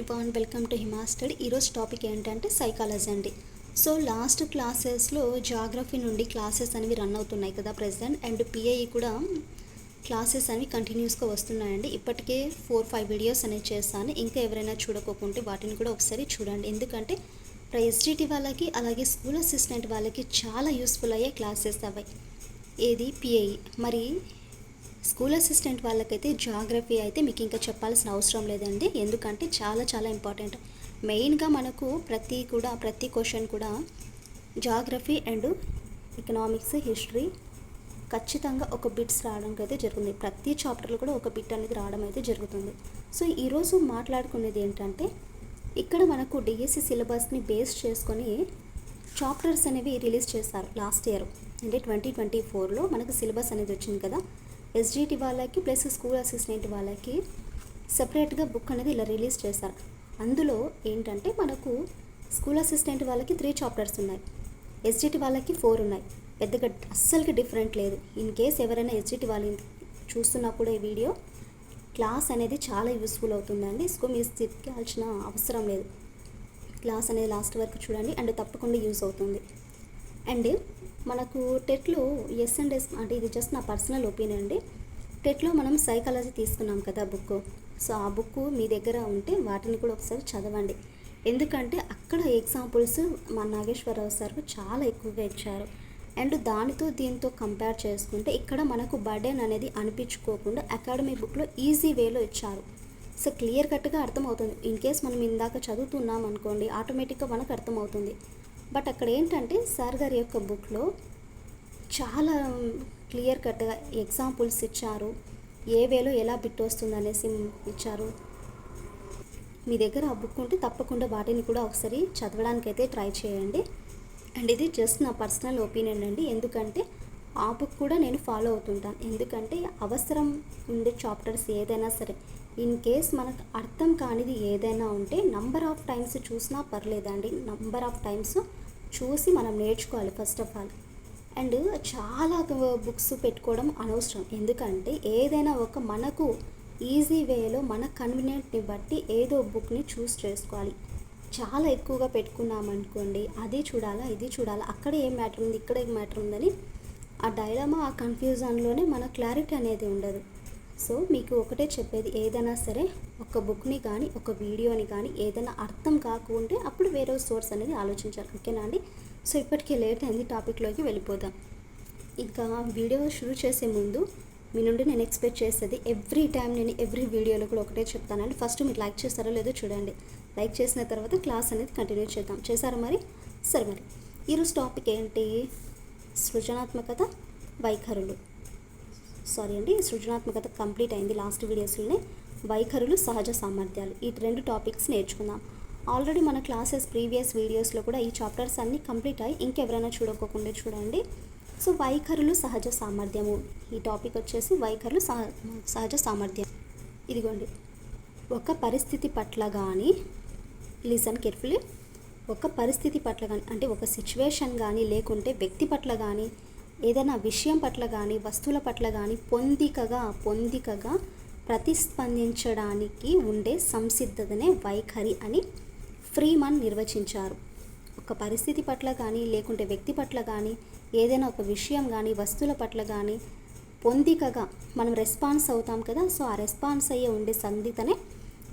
Everyone welcome to హిమాస్టడ్ ఈరోజు topic ఏంటంటే సైకాలజీ అండి. సో లాస్ట్ క్లాసెస్లో జాగ్రఫీ నుండి క్లాసెస్ అనేవి రన్ అవుతున్నాయి కదా ప్రెసిడెంట్ అండ్ పిఐ కూడా క్లాసెస్ అనేవి కంటిన్యూస్గా వస్తున్నాయండి. ఇప్పటికే ఫోర్ ఫైవ్ వీడియోస్ అనేవి చేస్తాను ఇంకా ఎవరైనా చూడకోకుంటే వాటిని కూడా ఒకసారి చూడండి. ఎందుకంటే ఎస్జిటి వాళ్ళకి అలాగే స్కూల్ అసిస్టెంట్ వాళ్ళకి చాలా యూస్ఫుల్ అయ్యే క్లాసెస్ అవి. ఏది? పిఐ మరి స్కూల్ అసిస్టెంట్ వాళ్ళకైతే జాగ్రఫీ అయితే మీకు ఇంకా చెప్పాల్సిన అవసరం లేదండి. ఎందుకంటే చాలా చాలా ఇంపార్టెంట్. మెయిన్గా మనకు ప్రతి కూడా ప్రతి క్వశ్చన్ కూడా జాగ్రఫీ అండ్ ఎకనామిక్స్ హిస్టరీ ఖచ్చితంగా ఒక బిట్స్ రావడానికి అయితే జరుగుతుంది. ప్రతి చాప్టర్లో కూడా ఒక బిట్ అనేది రావడం అయితే జరుగుతుంది. సో ఈరోజు మాట్లాడుకునేది ఏంటంటే ఇక్కడ మనకు డిఎస్సి సిలబస్ని బేస్ చేసుకొని చాప్టర్స్ అనేవి రిలీజ్ చేస్తారు లాస్ట్ ఇయర్. అంటే ట్వంటీ ట్వంటీ ఫోర్లో మనకు సిలబస్ అనేది వచ్చింది కదా. ఎస్జిటి వాళ్ళకి ప్లస్ స్కూల్ అసిస్టెంట్ వాళ్ళకి సెపరేట్గా బుక్ అనేది ఇలా రిలీజ్ చేశారు. అందులో ఏంటంటే మనకు స్కూల్ అసిస్టెంట్ వాళ్ళకి త్రీ చాప్టర్స్ ఉన్నాయి. ఎస్జిటి వాళ్ళకి ఫోర్ ఉన్నాయి. పెద్దగా అస్సలకి డిఫరెంట్ లేదు. ఇన్ కేస్ ఎవరైనా ఎస్జిటి వాళ్ళు చూస్తున్నా కూడా ఈ వీడియో క్లాస్ అనేది చాలా యూస్ఫుల్ అవుతుందండి. సో మీరు తిరగాల్సిన అవసరం లేదు. క్లాస్ అనేది లాస్ట్ వరకు చూడండి. అండ్ తప్పకుండా యూస్ అవుతుంది. అండ్ మనకు టెట్లో ఎస్ అండ్ ఎస్ అంటే ఇది జస్ట్ నా పర్సనల్ ఒపీనియన్ అండి. టెట్లో మనం సైకాలజీ తీసుకున్నాం కదా బుక్ సో ఆ బుక్ మీ దగ్గర ఉంటే వాటిని కూడా ఒకసారి చదవండి. ఎందుకంటే అక్కడ ఎగ్జాంపుల్స్ మా నాగేశ్వరరావు సార్ చాలా ఎక్కువగా ఇచ్చారు. అండ్ దానితో దీంతో కంపేర్ చేసుకుంటే ఇక్కడ మనకు బర్డెన్ అనేది అనిపించుకోకుండా అకాడమీ బుక్లో ఈజీ వేలో ఇచ్చారు. సో క్లియర్ కట్గా అర్థమవుతుంది. ఇన్ కేస్ మనం ఇందాక చదువుతున్నాం అనుకోండి ఆటోమేటిక్గా మనకు అర్థమవుతుంది. బట్ అక్కడ ఏంటంటే సార్ గారి యొక్క బుక్లో చాలా క్లియర్ కట్గా ఎగ్జాంపుల్స్ ఇచ్చారు. ఏ వేలో ఎలా బిట్ వస్తుంది అనేసి ఇచ్చారు. మీ దగ్గర ఆ బుక్ ఉంటే తప్పకుండా వాటిని కూడా ఒకసారి చదవడానికైతే ట్రై చేయండి. అండ్ ఇది జస్ట్ నా పర్సనల్ ఒపీనియన్ అండి. ఎందుకంటే ఆ బుక్ కూడా నేను ఫాలో అవుతుంటాను. ఎందుకంటే అవసరం ఉండే చాప్టర్స్ ఏదైనా సరే ఇన్ కేస్ మనకు అర్థం కానిది ఏదైనా ఉంటే నంబర్ ఆఫ్ టైమ్స్ చూసినా పర్లేదండి. నంబర్ ఆఫ్ టైమ్స్ చూసి మనం నేర్చుకోవాలి ఫస్ట్ ఆఫ్ ఆల్ అండ్ చాలా బుక్స్ పెట్టుకోవడం అనవసరం. ఎందుకంటే ఏదైనా ఒక మనకు ఈజీ వేలో మన కన్వీనియంట్ని బట్టి ఏదో బుక్ని చూస్ చేసుకోవాలి. చాలా ఎక్కువగా పెట్టుకున్నామనుకోండి అది చూడాలా ఇది చూడాలా అక్కడ ఏం మ్యాటర్ ఉంది ఇక్కడ ఏం మ్యాటర్ ఉందని ఆ డైలమా ఆ కన్ఫ్యూజన్లోనే మన క్లారిటీ అనేది ఉండదు. సో మీకు ఒకటే చెప్పేది ఏదైనా సరే ఒక బుక్ని కానీ ఒక వీడియోని కానీ ఏదైనా అర్థం కాకుంటే అప్పుడు వేరే సోర్స్ అనేది ఆలోచించాలి. ఓకేనా అండి? సో ఇప్పటికే లేట్ అయింది టాపిక్లోకి వెళ్ళిపోదాం. ఇంకా వీడియో షురూ చేసే ముందు మీ నుండి నేను ఎక్స్పెక్ట్ చేసేది ఎవ్రీ టైం నేను ఎవ్రీ వీడియోలో కూడా ఒకటే చెప్తానండి. ఫస్ట్ మీరు లైక్ చేస్తారో లేదో చూడండి. లైక్ చేసిన తర్వాత క్లాస్ అనేది కంటిన్యూ చేద్దాం. చేశారా మరి? సరే మరి. ఈరోజు టాపిక్ ఏంటి? సృజనాత్మకత వైఖరులు. సారీ అండి సృజనాత్మకత కంప్లీట్ అయింది. లాస్ట్ వీడియోస్లోనే వైఖరులు సహజ సామర్థ్యాలు. ఈ రెండు టాపిక్స్ నేర్చుకుందాం. ఆల్రెడీ మన క్లాసెస్ ప్రీవియస్ వీడియోస్లో కూడా ఈ చాప్టర్స్ అన్నీ కంప్లీట్ అయ్యి ఇంకెవరైనా చూడకోకుండా చూడండి. సో వైఖరులు సహజ సామర్థ్యము. ఈ టాపిక్ వచ్చేసి వైఖరులు సహ సహజ సామర్థ్యం. ఇదిగోండి. ఒక పరిస్థితి పట్ల కానీ లిసన్ కేర్ఫుల్లీ ఒక పరిస్థితి పట్ల కానీ అంటే ఒక సిచ్యువేషన్ కానీ లేకుంటే వ్యక్తి పట్ల కానీ ఏదైనా విషయం పట్ల కానీ వస్తువుల పట్ల కానీ పొందికగా పొందికగా ప్రతిస్పందించడానికి ఉండే సంసిద్ధతనే వైఖరి అని ఫ్రీమన్ నిర్వచించారు. ఒక పరిస్థితి పట్ల కానీ లేకుంటే వ్యక్తి పట్ల కానీ ఏదైనా ఒక విషయం కానీ వస్తువుల పట్ల కానీ పొందికగా మనం రెస్పాన్స్ అవుతాం కదా సో ఆ రెస్పాన్స్ అయ్యే ఉండే సందితనే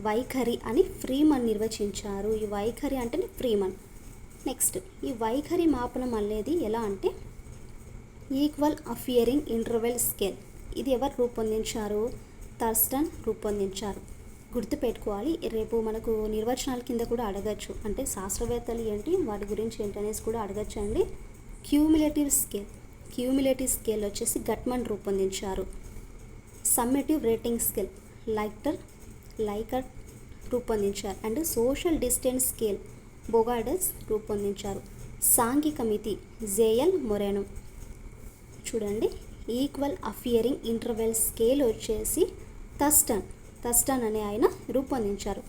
వైఖరి అని ఫ్రీమన్ నిర్వచించారు. ఈ వైఖరి అంటేనే ఫ్రీమన్. నెక్స్ట్ ఈ వైఖరి మాపనం అనేది ఎలా అంటే ఈక్వల్ అఫియరింగ్ ఇంటర్వెల్ స్కేల్. ఇది ఎవరు రూపొందించారు? థర్స్టన్ రూపొందించారు. గుర్తుపెట్టుకోవాలి రేపు మనకు నిర్వచనాల కింద కూడా అడగచ్చు. అంటే శాస్త్రవేత్తలు ఏంటి వాటి గురించి ఏంటనేసి కూడా అడగచ్చు అండి క్యూములేటివ్ స్కేల్. క్యూములేటివ్ స్కేల్ వచ్చేసి గట్మన్ రూపొందించారు. Summative rating scale. Likert Likert రూపొందించారు. And social distance scale. Bogardus రూపొందించారు. సాంఘిక మితి. JL Moreno. చూడండి. ఈక్వల్ అఫియరింగ్ ఇంటర్వెల్ స్కేల్ వచ్చేసి తస్టన్. తస్టన్ అనే ఆయన రూపొందించారు.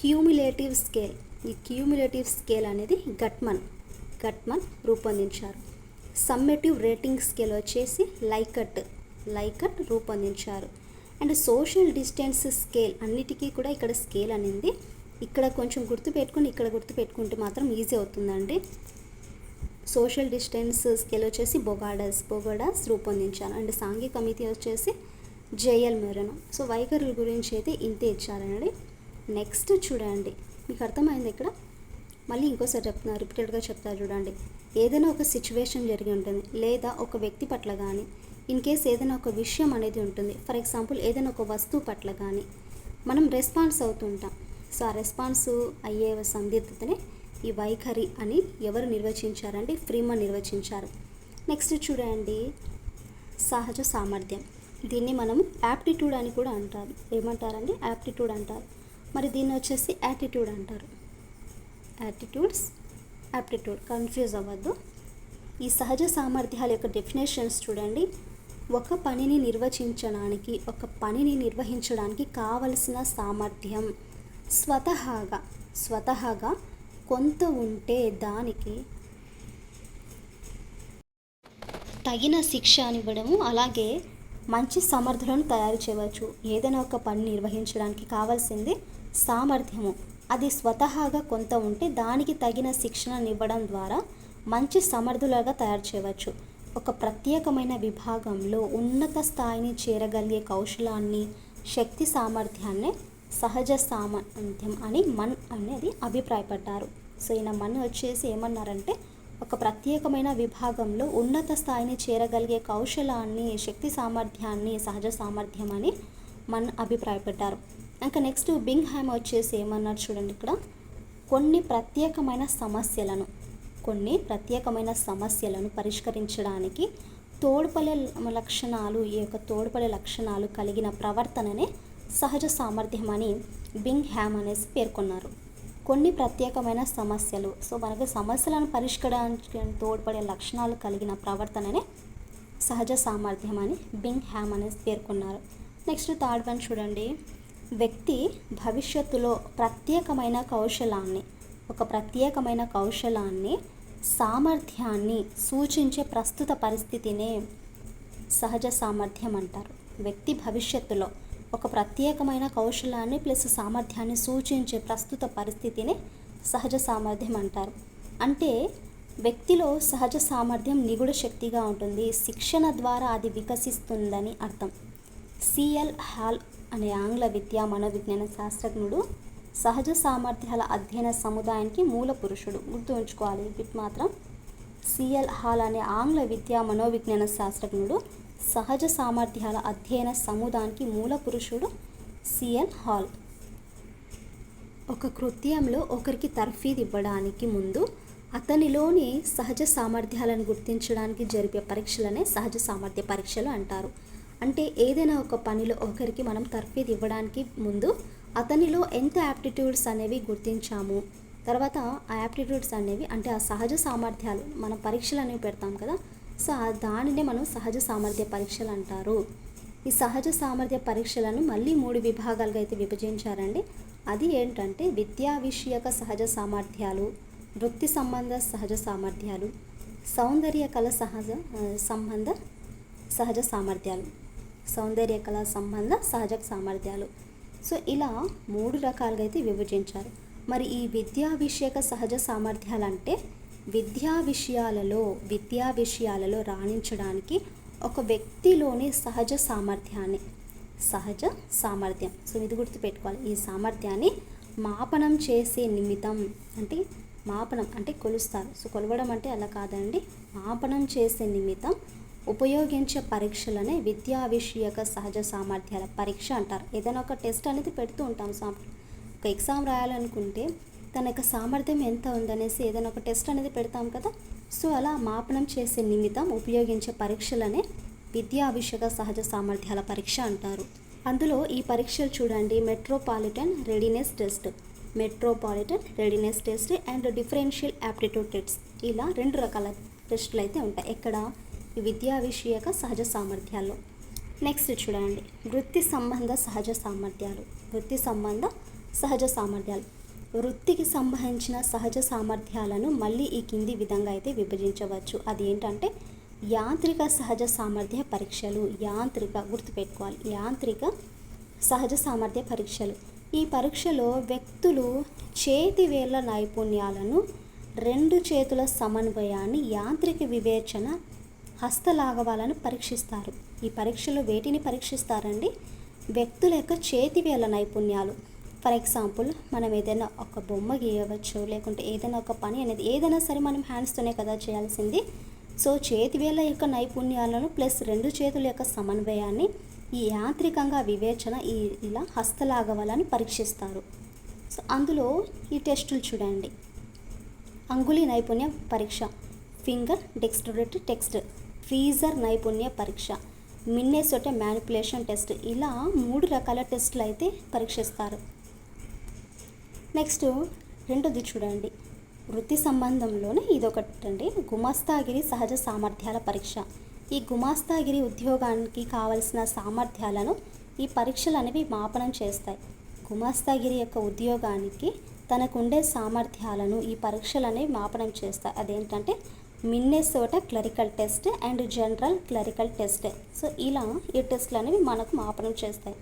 Cumulative scale. ఈ క్యూములేటివ్ స్కేల్ అనేది గట్మన్. గట్మన్ రూపొందించారు. సమ్మేటివ్ రేటింగ్ స్కేల్ వచ్చేసి లైకట్. లైకట్ రూపొందించారు. అండ్ సోషల్ డిస్టెన్స్ స్కేల్ అన్నిటికీ కూడా ఇక్కడ స్కేల్ అనేది. ఇక్కడ కొంచెం గుర్తుపెట్టుకుని ఇక్కడ గుర్తుపెట్టుకుంటే మాత్రం ఈజీ అవుతుందండి. సోషల్ డిస్టెన్స్ స్కేల్ వచ్చేసి బొగాడస్ బొగాడాస్ రూపొందించారు. అండ్ సాంఘిక కమిటీ వచ్చేసి జేఎల్ మెరన్. సో వైఖరుల గురించి అయితే ఇంతే ఇచ్చారండి. నెక్స్ట్ చూడండి. మీకు అర్థమైంది ఇక్కడ? మళ్ళీ ఇంకోసారి చెప్తున్నారు. రిపీటెడ్గా చెప్తారు చూడండి. ఏదైనా ఒక సిచ్యువేషన్ జరిగి ఉంటుంది. లేదా ఒక వ్యక్తి పట్ల కానీ ఇన్ కేస్ ఏదైనా ఒక విషయం అనేది ఉంటుంది. ఫర్ ఎగ్జాంపుల్ ఏదైనా ఒక వస్తువు పట్ల కానీ మనం రెస్పాన్స్ అవుతుంటాం. సో ఆ రెస్పాన్స్ అయ్యే సందిగ్ధతనే ఈ వైఖరి అని ఎవరు నిర్వచించారంటే ఫ్రీమన్ నిర్వచించారు. నెక్స్ట్ చూడండి. సహజ సామర్థ్యం. దీన్ని మనం యాప్టిట్యూడ్ అని కూడా అంటారు. ఏమంటారండి యాప్టిట్యూడ్ అంటారు. మరి దీన్ని వచ్చేసి యాటిట్యూడ్ అంటారు. Attitudes aptitude. కన్ఫ్యూజ్ అవ్వద్దు. ఈ సహజ సామర్థ్యాల యొక్క డెఫినేషన్స్ చూడండి. ఒక పనిని నిర్వచించడానికి ఒక పనిని నిర్వహించడానికి కావలసిన సామర్థ్యం స్వతహాగా స్వతహాగా కొంత ఉంటే దానికి తగిన శిక్ష అనివ్వడము అలాగే మంచి సమర్థులను తయారు చేయవచ్చు. ఏదైనా ఒక పని నిర్వహించడానికి కావాల్సింది సామర్థ్యము. అది స్వతహాగా కొంత ఉంటే దానికి తగిన శిక్షణను ఇవ్వడం ద్వారా మంచి సమర్థులుగా తయారు చేయవచ్చు. ఒక ప్రత్యేకమైన విభాగంలో ఉన్నత స్థాయిని చేరగలిగే కౌశలాన్ని శక్తి సామర్థ్యాన్ని సహజ సామర్థ్యం అని మన్ అనేది అభిప్రాయపడ్డారు. సో ఈయన మన్ను వచ్చేసి ఏమన్నారంటే ఒక ప్రత్యేకమైన విభాగంలో ఉన్నత స్థాయిని చేరగలిగే కౌశలాన్ని శక్తి సామర్థ్యాన్ని సహజ సామర్థ్యం అని మన్ అభిప్రాయపడ్డారు. ఇంకా నెక్స్ట్ బింగ్ హ్యామ్ వచ్చేసి ఏమన్నారు చూడండి ఇక్కడ. కొన్ని ప్రత్యేకమైన సమస్యలను కొన్ని ప్రత్యేకమైన సమస్యలను పరిష్కరించడానికి తోడ్పడే లక్షణాలు ఈ యొక్క తోడ్పడే లక్షణాలు కలిగిన ప్రవర్తననే సహజ సామర్థ్యం అని బింగ్ హ్యామ్ అనేసి పేర్కొన్నారు. కొన్ని ప్రత్యేకమైన సమస్యలు. సో మనకు సమస్యలను పరిష్కరించడానికి తోడ్పడే లక్షణాలు కలిగిన ప్రవర్తననే సహజ సామర్థ్యం అని బింగ్ హ్యామ్ అనేది పేర్కొన్నారు. నెక్స్ట్ థర్డ్ వన్ చూడండి. వ్యక్తి భవిష్యత్తులో ప్రత్యేకమైన కౌశలాన్ని ఒక ప్రత్యేకమైన కౌశలాన్ని సామర్థ్యాన్ని సూచించే ప్రస్తుత పరిస్థితినే సహజ సామర్థ్యం అంటారు. వ్యక్తి భవిష్యత్తులో ఒక ప్రత్యేకమైన కౌశలాన్ని ప్లస్ సామర్థ్యాన్ని సూచించే ప్రస్తుత పరిస్థితిని సహజ సామర్థ్యం అంటారు. అంటే వ్యక్తిలో సహజ సామర్థ్యం నిగుడ శక్తిగా ఉంటుంది. శిక్షణ ద్వారా అది వికసిస్తుందని అర్థం. సిఎల్ హాల్ అనే ఆంగ్ల విద్యా మనోవిజ్ఞాన శాస్త్రజ్ఞుడు సహజ సామర్థ్యాల అధ్యయన సముదాయానికి మూల పురుషుడు. గుర్తు ఉంచుకోవాలి. వీటి మాత్రం. సిఎల్ హాల్ అనే ఆంగ్ల విద్యా మనోవిజ్ఞాన శాస్త్రజ్ఞుడు సహజ సామర్థ్యాల అధ్యయన సముదానికి మూల పురుషుడు సిఎన్ హాల్. ఒక కృత్యంలో ఒకరికి తర్ఫీదు ఇవ్వడానికి ముందు అతనిలోని సహజ సామర్థ్యాలను గుర్తించడానికి జరిపే పరీక్షలనే సహజ సామర్థ్య పరీక్షలు అంటారు. అంటే ఏదైనా ఒక పనిలో ఒకరికి మనం తర్ఫీదు ఇవ్వడానికి ముందు అతనిలో ఎంత యాప్టిట్యూడ్స్ అనేవి గుర్తించాము. తర్వాత ఆ యాప్టిట్యూడ్స్ అనేవి అంటే ఆ సహజ సామర్థ్యాలు మనం పరీక్షలు అనేవి పెడతాం కదా సో దానినే మనం సహజ సామర్థ్య పరీక్షలు అంటారు. ఈ సహజ సామర్థ్య పరీక్షలను మళ్ళీ మూడు విభాగాలుగా అయితే విభజించారండి. అది ఏంటంటే విద్యా విషయక సహజ సామర్థ్యాలు వృత్తి సంబంధ సహజ సామర్థ్యాలు సౌందర్య కళ సహజ సంబంధ సహజ సామర్థ్యాలు సౌందర్య కళ సంబంధ సహజ సామర్థ్యాలు. సో ఇలా మూడు రకాలుగా అయితే విభజించారు. మరి ఈ విద్యా విషయక సహజ సామర్థ్యాలు అంటే విద్యా విషయాలలో విద్యా విషయాలలో రాణించడానికి ఒక వ్యక్తిలోని సహజ సామర్థ్యాన్ని సహజ సామర్థ్యం. సో ఇది గుర్తుపెట్టుకోవాలి. ఈ సామర్థ్యాన్ని మాపనం చేసే నిమిత్తం అంటే మాపనం అంటే కొలుస్తారు. సో కొలవడం అంటే అలా కాదండి. మాపనం చేసే నిమిత్తం ఉపయోగించే పరీక్షలనే విద్యా విషయక సహజ సామర్థ్యాల పరీక్ష అంటారు. ఏదైనా ఒక టెస్ట్ అనేది పెడుతూ ఉంటాం. సా ఒక ఎగ్జామ్ రాయాలనుకుంటే తన యొక్క సామర్థ్యం ఎంత ఉందనేసి ఏదైనా ఒక టెస్ట్ అనేది పెడతాం కదా. సో అలా మాపనం చేసే నిమిత్తం ఉపయోగించే పరీక్షలనే విద్యా విషయక సహజ సామర్థ్యాల పరీక్ష అంటారు. అందులో ఈ పరీక్షలు చూడండి. Metropolitan readiness test metropolitan readiness test and differential aptitude test ఇలా రెండు రకాల టెస్టులు అయితే ఉంటాయి. ఎక్కడ? ఈ విద్యా విషయక సహజ సామర్థ్యాల్లో. నెక్స్ట్ చూడండి. వృత్తి సంబంధ సహజ సామర్థ్యాలు. వృత్తి సంబంధ సహజ సామర్థ్యాలు. వృత్తికి సంబంధించిన సహజ సామర్థ్యాలను మళ్ళీ ఈ కింది విధంగా అయితే విభజించవచ్చు. అది ఏంటంటే యాంత్రిక సహజ సామర్థ్య పరీక్షలు యాంత్రిక గుర్తుపెట్టుకోవాలి. యాంత్రిక సహజ సామర్థ్య పరీక్షలు. ఈ పరీక్షలో వ్యక్తులు చేతి వేళ్ళ నైపుణ్యాలను రెండు చేతుల సమన్వయాన్ని యాంత్రిక వివేచన హస్తలాఘవాలను పరీక్షిస్తారు. ఈ పరీక్షలో వేటిని పరీక్షిస్తారండి? వ్యక్తుల యొక్క చేతి వేళ్ళ నైపుణ్యాలు. ఫర్ ఎగ్జాంపుల్ మనం ఏదైనా ఒక బొమ్మ గీయవచ్చు లేకుంటే ఏదైనా ఒక పని అనేది ఏదైనా సరే మనం హ్యాండ్స్తోనే కదా చేయాల్సింది. సో చేతి వేల యొక్క నైపుణ్యాలను ప్లస్ రెండు చేతుల యొక్క సమన్వయాన్ని ఈ యాంత్రికంగా వివేచన ఈ ఇలా హస్తలాగవాలని పరీక్షిస్తారు. సో అందులో ఈ టెస్టులు చూడండి. అంగుళి నైపుణ్య పరీక్ష ఫింగర్ డెక్స్టరేట్ టెక్స్ట్ ఫీజర్ నైపుణ్య పరీక్ష మిన్నేసొట మ్యానిపులేషన్ టెస్ట్ ఇలా మూడు రకాల టెస్టులు అయితే పరీక్షిస్తారు. నెక్స్ట్ రెండోది చూడండి. వృత్తి సంబంధంలోనే ఇదొకటి అండి గుమాస్తాగిరి సహజ సామర్థ్యాల పరీక్ష. ఈ గుమాస్తాగిరి ఉద్యోగానికి కావలసిన సామర్థ్యాలను ఈ పరీక్షలు అనేవి మాపనం చేస్తాయి. గుమాస్తాగిరి యొక్క ఉద్యోగానికి తనకుండే సామర్థ్యాలను ఈ పరీక్షలు అనేవి మాపనం చేస్తాయి. అదేంటంటే Minnesota clerical test and general clerical test. So ఇలా ఈ టెస్ట్లు అనేవి మనకు మాపనం చేస్తాయి.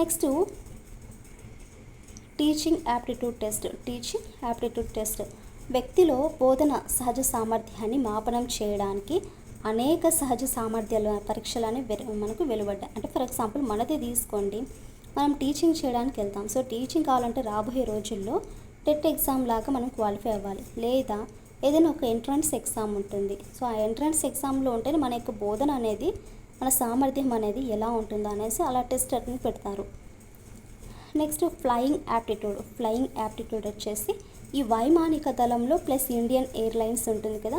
Next teaching aptitude test teaching aptitude test. వ్యక్తిలో బోధన సహజ సామర్థ్యాన్ని మాపనం చేయడానికి అనేక సహజ సామర్థ్యాల పరీక్షలని వె- మనకు వెలువడ్డాయి అంటే ఫర్ ఎగ్జాంపుల్ మనదే తీసుకోండి. మనం టీచింగ్ చేయడానికి వెళ్తాం. సో టీచింగ్ కావాలంటే రాబోయే రోజుల్లో టెట్ ఎగ్జామ్ లాగా మనం క్వాలిఫై అవ్వాలి. లేదా ఏదైనా ఒక ఎంట్రన్స్ ఎగ్జామ్ ఉంటుంది. సో ఆ ఎంట్రన్స్ ఎగ్జామ్లో ఉంటేనే మన యొక్క బోధన అనేది మన సామర్థ్యం అనేది ఎలా ఉంటుందో అనేసి అలా టెస్ట్ అని పెడతారు. Next flying aptitude flying aptitude వచ్చేసి ఈ వైమానిక దళంలో ప్లస్ ఇండియన్ ఎయిర్లైన్స్ ఉంటుంది కదా.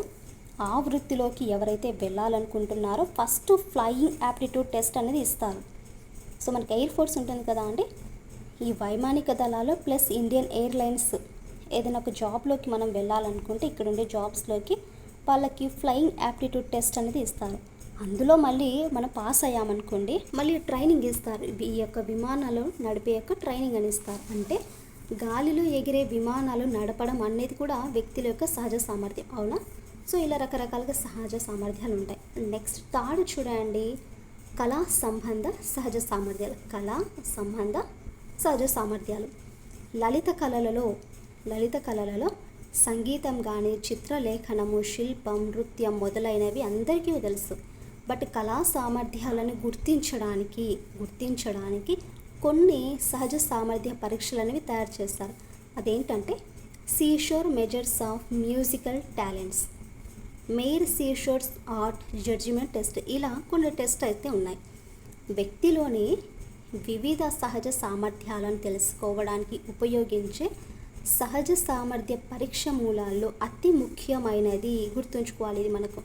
ఆ వృత్తిలోకి ఎవరైతే వెళ్ళాలనుకుంటున్నారో ఫస్ట్ ఫ్లయింగ్ యాప్టిట్యూడ్ టెస్ట్ అనేది ఇస్తారు. సో మనకి ఎయిర్ ఫోర్స్ ఉంటుంది కదా అండి. ఈ వైమానిక దళాలు ప్లస్ ఇండియన్ ఎయిర్లైన్స్ ఏదైనా ఒక జాబ్లోకి మనం వెళ్ళాలనుకుంటే ఇక్కడ ఉండే జాబ్స్లోకి వాళ్ళకి ఫ్లయింగ్ యాప్టిట్యూడ్ టెస్ట్ అనేది ఇస్తారు. అందులో మళ్ళీ మనం పాస్ అయ్యామనుకోండి మళ్ళీ ట్రైనింగ్ ఇస్తారు. ఈ యొక్క విమానాలు నడిపే యొక్క ట్రైనింగ్ అని ఇస్తారు. అంటే గాలిలో ఎగిరే విమానాలు నడపడం అనేది కూడా వ్యక్తుల యొక్క సహజ సామర్థ్యం అవునా? సో ఇలా రకరకాలుగా సహజ సామర్థ్యాలు ఉంటాయి. నెక్స్ట్ థర్డ్ చూడండి. కళా సంబంధ సహజ సామర్థ్యాలు. కళా సంబంధ సహజ సామర్థ్యాలు. లలిత కళలలో లలిత కళలలో సంగీతం కానీ చిత్రలేఖనము శిల్పం నృత్యం మొదలైనవి అందరికీ తెలుసు. బట్ కళా సామర్థ్యాలను గుర్తించడానికి గుర్తించడానికి కొన్ని సహజ సామర్థ్య పరీక్షలు అనేవి తయారు చేస్తారు. అదేంటంటే Seashore measures of musical talents Meier Seashore's art judgment test ఇలా కొన్ని టెస్ట్ అయితే ఉన్నాయి. వ్యక్తిలోని వివిధ సహజ సామర్థ్యాలను తెలుసుకోవడానికి ఉపయోగించే సహజ సామర్థ్య పరీక్ష మూలాల్లో అతి ముఖ్యమైనది గుర్తుంచుకోవాలి ఇది మనకు.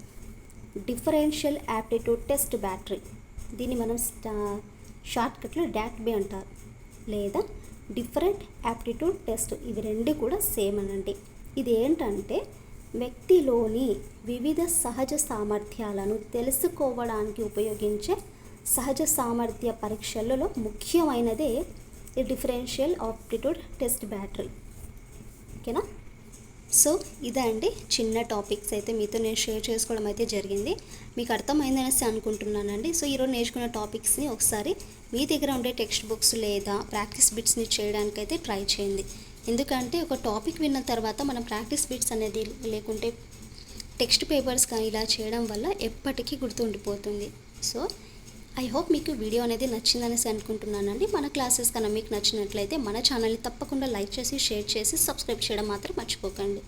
Differential aptitude test battery. దీన్ని మనం స్టా షార్ట్కట్లో డాట్ బి అంటారు. లేదా డిఫరెంట్ యాప్టిట్యూడ్ టెస్ట్ ఇవి రెండు కూడా సేమ్ అనండి. ఇది ఏంటంటే వ్యక్తిలోని వివిధ సహజ సామర్థ్యాలను తెలుసుకోవడానికి ఉపయోగించే సహజ సామర్థ్య పరీక్షలలో ముఖ్యమైనదే డిఫరెన్షియల్ ఆప్టిట్యూడ్ టెస్ట్ బ్యాటరీ. ఓకేనా? సో ఇదే అండి చిన్న టాపిక్స్ అయితే మీతో నేను షేర్ చేసుకోవడం అయితే జరిగింది. మీకు అర్థమైందనేసి అనుకుంటున్నానండి. సో ఈరోజు నేర్చుకున్న టాపిక్స్ని ఒకసారి మీ దగ్గర ఉండే టెక్స్ట్ బుక్స్ లేదా ప్రాక్టీస్ బిట్స్ని చేయడానికైతే ట్రై చేయండి. ఎందుకంటే ఒక టాపిక్ విన్న తర్వాత మనం ప్రాక్టీస్ బిట్స్ అనేది లేకుంటే టెక్స్ట్ పేపర్స్ కానీ ఇలా చేయడం వల్ల ఎప్పటికీ గుర్తుండిపోతుంది. సో ఐ హోప్ మీకు వీడియో అనేది నచ్చిందనేసి అనుకుంటున్నానండి. మన క్లాసెస్ కన్నా మీకు నచ్చినట్లయితే మన ఛానల్ని తప్పకుండా లైక్ చేసి షేర్ చేసి సబ్స్క్రైబ్ చేయడం మాత్రం మర్చిపోకండి.